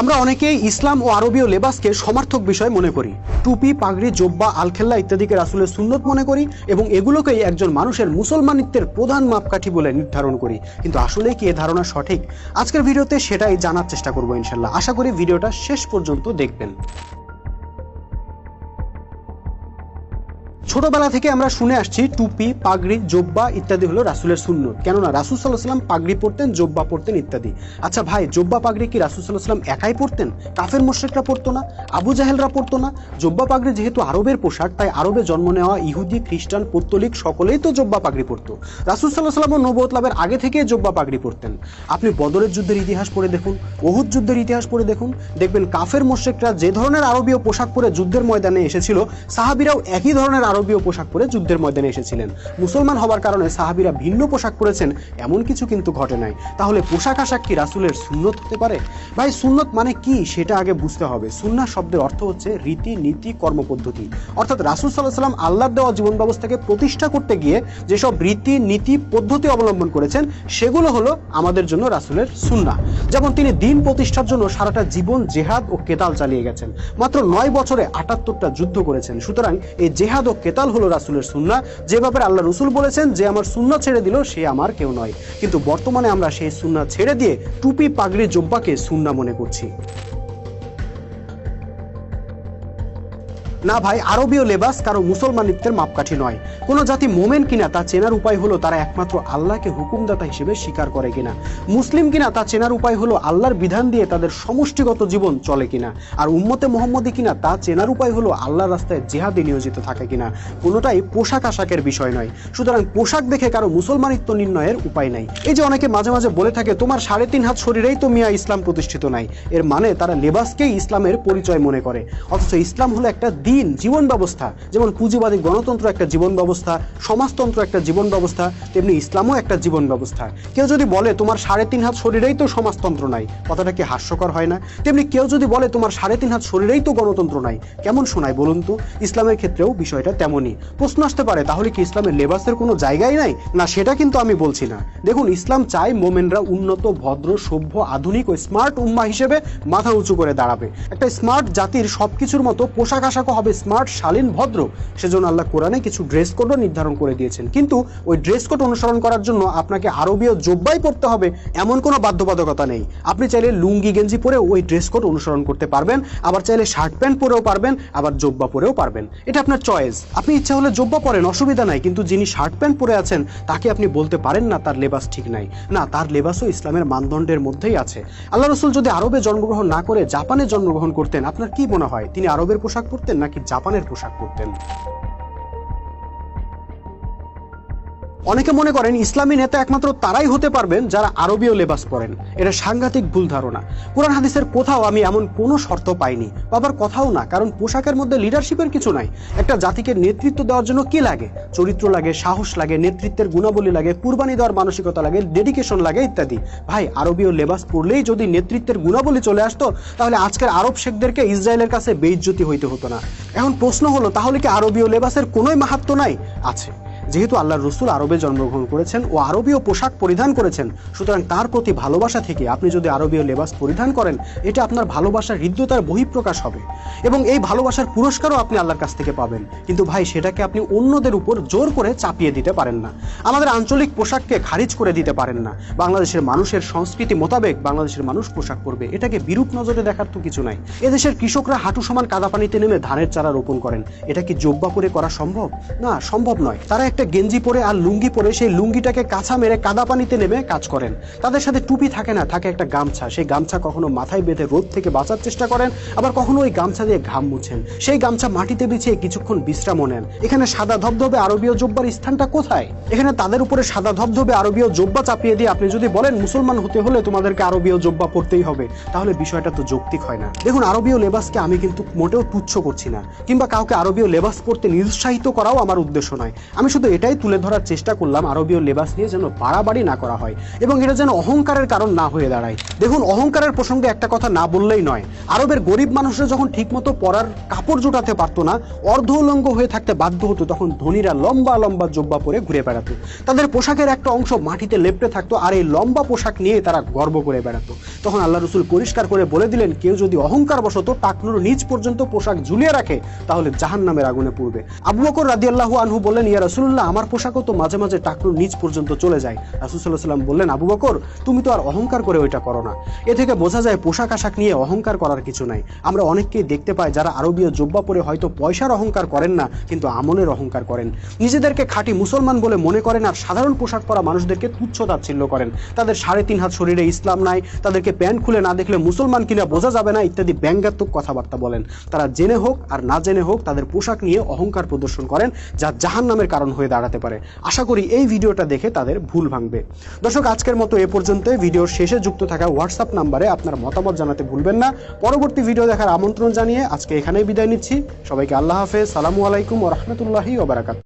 আমরা অনেকেই ইসলাম ও আরবীয় লেবাসকে সমার্থক বিষয় মনে করি। টুপি, পাগড়ি, জোব্বা, আলখেল্লা ইত্যাদিকে রাসুলের সুন্নত মনে করি এবং এগুলোকেই একজন মানুষের মুসলমানিত্বের প্রধান মাপকাঠি বলে নির্ধারণ করি। কিন্তু আসলে কি এ ধারণা সঠিক? আজকের ভিডিওতে সেটাই জানার চেষ্টা করব ইনশাল্লাহ আশা করি ভিডিওটা শেষ পর্যন্ত দেখবেন। ছোটবেলা থেকে আমরা শুনে আসছি টুপি, পাগড়ি, জোব্বা ইত্যাদি হলো রাসুলের শূন্য কেননা রাসুল সাল্লাহ সাল্লাম পাগড়ি পরতেন, জোব্বা পরতেন ইত্যাদি। আচ্ছা ভাই, জোব্বা, পাগড়ি কি রাসুল সাল্লাহ সাল্লাম একাই পরতেন? কাফের মোশ্রেকরা পরতো না, আবু জাহেলরা পরতো না। জোব্বা, পাগড়ি যেহেতু আরবের পোশাক, তাই আরবে জন্ম নেওয়া ইহুদি, খ্রিস্টান পত্তলিক সকলেই তো জোব্বা, পাগড়ি পরতো। রাসুল সাল্লাহ সাল্লাম নবত লাভের আগে থেকে জোব্বা, পাগড়ি পরতেন। আপনি বদরের যুদ্ধের ইতিহাস পড়ে দেখুন, ওহুদ যুদ্ধের ইতিহাস পড়ে দেখুন। দেখবেন কাফের মোশ্রেকরা যে ধরনের আরবীয় পোশাক পরে যুদ্ধের ময়দানে এসেছিল, সাহাবিরাও একই ধরনের আরবীয় পোশাক পরে যুদ্ধের ময়দানে এসেছিলেন। মুসলমান হবার কারণে সাহাবিরা ভিন্ন পোশাক পরেছেন, এমন কিছু কিন্তু ঘটে নাই। তাহলে পোশাক আশাক কি রাসুলের সুন্নত হতে পারে? ভাই, সুন্নত মানে কি সেটা আগে বুঝতে হবে। সুন্না শব্দের অর্থ হচ্ছে রীতি নীতি কর্মপদ্ধতি। অর্থাৎ রাসুল সাল্লাহ সাল্লাম আল্লাহর দেওয়া জীবন ব্যবস্থাকে প্রতিষ্ঠা করতে গিয়ে যেসব রীতি নীতি পদ্ধতি অবলম্বন করেছেন, সেগুলো হলো আমাদের জন্য রাসুলের সুন্না যেমন তিনি দিন প্রতিষ্ঠার জন্য সারাটা জীবন জেহাদ ও কেতাল চালিয়ে গেছেন। মাত্র নয় বছরে আটাত্তরটা যুদ্ধ করেছেন। সুতরাং এই জেহাদ ও কেতাল হলো রাসুলের সুন্না যে ব্যাপারে আল্লাহ রসুল বলেছেন, যে আমার সুন্না ছেড়ে দিল, সে আমার কেউ নয়। কিন্তু বর্তমানে আমরা সেই সুন্না ছেড়ে দিয়ে টুপি পাগড়ি জম্পাকে সুন্না মনে করছি। না ভাই, আরবীয় লেবাস কারও মুসলমানিত্বের মাপকাঠি নয়। কোন জাতি মোমেন কিনা তা চেনার উপায় হলো তারা একমাত্র আল্লাহকে হুকুমদাতা হিসেবে স্বীকার করে কিনা। মুসলিম কিনা তা চেনার উপায় হলো আল্লাহর বিধান দিয়ে তাদের সমষ্টিগত জীবন চলে কিনা। আর উম্মতে মোহাম্মদী কিনা তা চেনার উপায় হলো আল্লাহর রাস্তায় জেহাদে নিয়োজিত থাকে কিনা। কোনোটাই পোশাক আশাকের বিষয় নয়। সুতরাং পোশাক দেখে কারও মুসলমানিত্ব নির্ণয়ের উপায় নাই। এই যে অনেকে মাঝে মাঝে বলে থাকে, তোমার সাড়ে তিন হাত শরীরেই তো মিয়া ইসলাম প্রতিষ্ঠিত নাই। এর মানে তারা লেবাসকেই ইসলামের পরিচয় মনে করে। অথচ ইসলাম হলো একটা দিন জীবন ব্যবস্থা, যেমন পুঁজিবাদী গণতন্ত্র একটা জীবন ব্যবস্থা, সমাজতন্ত্র একটা জীবন ব্যবস্থা, তেমনি ইসলামও একটা জীবন ব্যবস্থা। কেউ যদি বলে তোমার সাড়ে তিন হাত শরীরেই তো সমাজতন্ত্র নাই, কথাটা কি হাস্যকর হয় না? তেমনি কেউ যদি বলে তোমার সাড়ে তিন হাত শরীরেই তো গণতন্ত্র নাই, কেমন শোনায় বলুন তো? ইসলামের ক্ষেত্রেও বিষয়টা তেমনই। প্রশ্ন আসতে পারে, তাহলে কি ইসলামের লেবাসের কোনো জায়গাই নাই? না, সেটা কিন্তু আমি বলছি না। দেখুন, ইসলাম চায় মোমেনরা উন্নত, ভদ্র, সভ্য, আধুনিক ও স্মার্ট উম্মা হিসেবে মাথা উঁচু করে দাঁড়াবে। একটা স্মার্ট জাতির সবকিছুর মতো পোশাক আশাকও হবে স্মার্ট, শালীন, ভদ্র। সেজন্য আল্লাহ কোরআনে কিছু ড্রেস কোডও নির্ধারণ করে দিয়েছেন। কিন্তু ওই ড্রেস কোড অনুসরণ করার জন্য আপনাকে আরবীয় জোব্বাই পড়তে হবে, এমন কোনো বাধ্যবাধকতা নেই। আপনি চাইলে লুঙ্গি, গেঞ্জি পরে ওই ড্রেস কোড অনুসরণ করতে পারবেন, আবার চাইলে শার্ট প্যান্ট পরেও পারবেন, আবার জোব্বা পরেও পারবেন। এটা আপনার চয়েস আপনি ইচ্ছা হলে জোব্বা পরেন, অসুবিধা নাই, কিন্তু যিনি শার্ট প্যান্ট পরে আছেন, তাকে আপনি বলতে পারেন, না, তার লেবাস ঠিক নাই। না, তার লেবাসও ইসলামের মানদণ্ডের মধ্যেই আছে। আল্লাহ রসুল যদি আরবে জন্মগ্রহণ না করে জাপানে জন্মগ্রহণ করতেন, আপনার কি মনে হয়? তিনি আরবের পোশাক পরতেন নাকি জাপানের পোশাক পরতেন? অনেকে মনে করেন ইসলামী নেতা একমাত্র তারাই হতে পারবেন যারা আরবীয় লেবাস পরেন এটা সাংঘাতিক ভুল ধারণা। কোরআন হাদিসের কোথাও আমি এমন কোনো শর্ত পাইনি। বাবার কথাও না, কারণ পোশাকের মধ্যে লিডারশিপের কিছু নাই। একটা জাতিকে নেতৃত্ব দেওয়ার জন্য কি লাগে? চরিত্র লাগে, সাহস লাগে, নেতৃত্বের গুণাবলী লাগে, কুরবানি দেওয়ার মানসিকতা লাগে ডেডিকেশন লাগে ইত্যাদি। ভাই, আরবীয় লেবাস পরলেই যদি নেতৃত্বের গুণাবলী চলে আসতো, তাহলে আজকের আরব শেখদেরকে ইসরায়েলের কাছে বেইজ্জতি হইতে হতো না। এখন প্রশ্ন হলো, তাহলে কি আরবীয় লেবাসের কোনোই মাহাত্ম নাই? আছে। যেহেতু আল্লাহর রসুল আরবে জন্মগ্রহণ করেছেন ও আরবীয় পোশাক পরিধান করেছেন, সুতরাং তার প্রতি ভালোবাসা থেকে আপনি যদি আরবীয় লেবাস পরিধান করেন, এটা আপনার ভালোবাসার হৃদ্যতার বহিঃপ্রকাশ হবে। এবং এই ভালোবাসার পুরস্কারও আপনি আল্লাহর কাছ থেকে পাবেন। কিন্তু ভাই, সেটাকে আপনি অন্যদের উপর জোর করে চাপিয়ে দিতে পারেন না। আমাদের আঞ্চলিক পোশাককে খারিজ করে দিতে পারেন না। বাংলাদেশের মানুষের সংস্কৃতি মোতাবেক বাংলাদেশের মানুষ পোশাক পরবে। এটাকে বিরূপ নজরে দেখার তো কিছু নাই। এদেশের কৃষকরা হাঁটু সমান কাদা পানিতে নেমে ধানের চারা রোপণ করেন। এটা কি জব্বা করে করা সম্ভব? না, সম্ভব নয়। তারা একটা গেঞ্জি পরে আর লুঙ্গি পরে সেই লুঙ্গিটাকে কাছা মেরে কাদা পানিতে নেমে কাজ করেন। তাদের সাথে টুপি থাকে না, থাকে একটা গামছা। সেই গামছা কখনো মাথায় বেঁধে রোদ থেকে বাঁচার চেষ্টা করেন, আবার কখনো ওই গামছা দিয়ে ঘাম মুছেন। সেই গামছা মাটিতে বিছিয়ে কিছুক্ষণ বিশ্রামও নেন। এখানে সাদা ধবধবে আরবীয় জব্বার স্থানটা কোথায়? এখানে তাদের উপরে সাদা ধবধবে আরবীয় জব্বা চাপিয়ে দিয়ে আপনি যদি বলেন, মুসলমান হতে হলে তোমাদেরকে আরবীয় জোব্বা পড়তেই হবে, তাহলে বিষয়টা তো যৌক্তিক হয় না। দেখুন, আরবীয় লেবাসকে আমি কিন্তু মোটেও তুচ্ছ করছি না, কিংবা কাউকে আরবীয় লেবাস পড়তে নিরুৎসাহিত করাও আমার উদ্দেশ্য নয়। আমি শুধু শুধু এটাই তুলে ধরার চেষ্টা করলাম আরবীয় লেবাস নিয়ে যেন বাড়াবাড়ি না করা হয় এবং এটা যেন অহংকারের কারণ না হয়ে দাঁড়ায়। দেখুন, অহংকারের প্রসঙ্গে একটা কথা না বললেই নয়। আরবের গরিব মানুষরা যখন ঠিকমতো পরার কাপড় জোটাতে পারতো না, অর্ধ উলঙ্গ হয়ে থাকতে বাধ্য হতো তখন ধনীরা লম্বা লম্বা জব্বা পরে ঘুরে বেড়াতো। তাদের পোশাকের একটা অংশ মাটিতে লেপটে থাকতো আর এই লম্বা পোশাক নিয়ে তারা গর্ব করে বেড়াতো। তখন আল্লাহ রসুল পরিষ্কার করে বলে দিলেন, কেউ যদি অহংকার বশত টাকনুর নিচ পর্যন্ত পোশাক ঝুলিয়ে রাখে, তাহলে জাহান নামের আগুনে পড়বে। আবু বকর রাদিয়াল্লাহু আনহু বললেন, ইয়া রাসূলুল্লাহ আমার পোশাকও তো মাঝে মাঝে টাকনুর নিচ পর্যন্ত চলে যায়। রাসূল সাল্লাল্লাহু সাল্লাম বললেন, আবু বকর, তুমি তো আর অহংকার করে ওইটা করো না। এ থেকে বোঝা যায় পোশাক আশাক নিয়ে অহংকার করার কিছু নাই। আমরা অনেককেই দেখতে পাই যারা আরবীয় জব্বা পরে হয়তো পয়সার অহংকার করেন না, কিন্তু আমলের অহংকার করেন। নিজেদেরকে খাঁটি মুসলমান বলে মনে করেন আর সাধারণ পোশাক পরা মানুষদেরকে তুচ্ছ তাচ্ছিল্য করেন। তাদের সাড়ে তিন হাত শরীরে ইসলাম নাই, তাদেরকে প্যান্ট খুলে না দেখলে মুসলমান কিনা বোঝা যাবে না, ইত্যাদি ব্যঙ্গাত্মক কথাবার্তা বলেন। তারা জেনে হোক আর না জেনে হোক তাদের পোশাক নিয়ে অহংকার প্রদর্শন করেন, যা জাহান নামের কারণ হয়ে দাঁড়াতে পারে। আশা করি এই ভিডিওটা দেখে তাদের ভুল ভাঙবে। দর্শক, আজকের মতো এ পর্যন্ত ভিডিওর শেষে যুক্ত থাকা হোয়াটসঅ্যাপ নাম্বারে আপনার মতামত জানাতে ভুলবেন না। পরবর্তী ভিডিও দেখার আমন্ত্রণ জানিয়ে আজকে এখানেই বিদায় নিচ্ছি। সবাইকে আল্লাহ হাফেজ। সালামু আলাইকুম ও রহমতুল্লাহি ওবরাকাত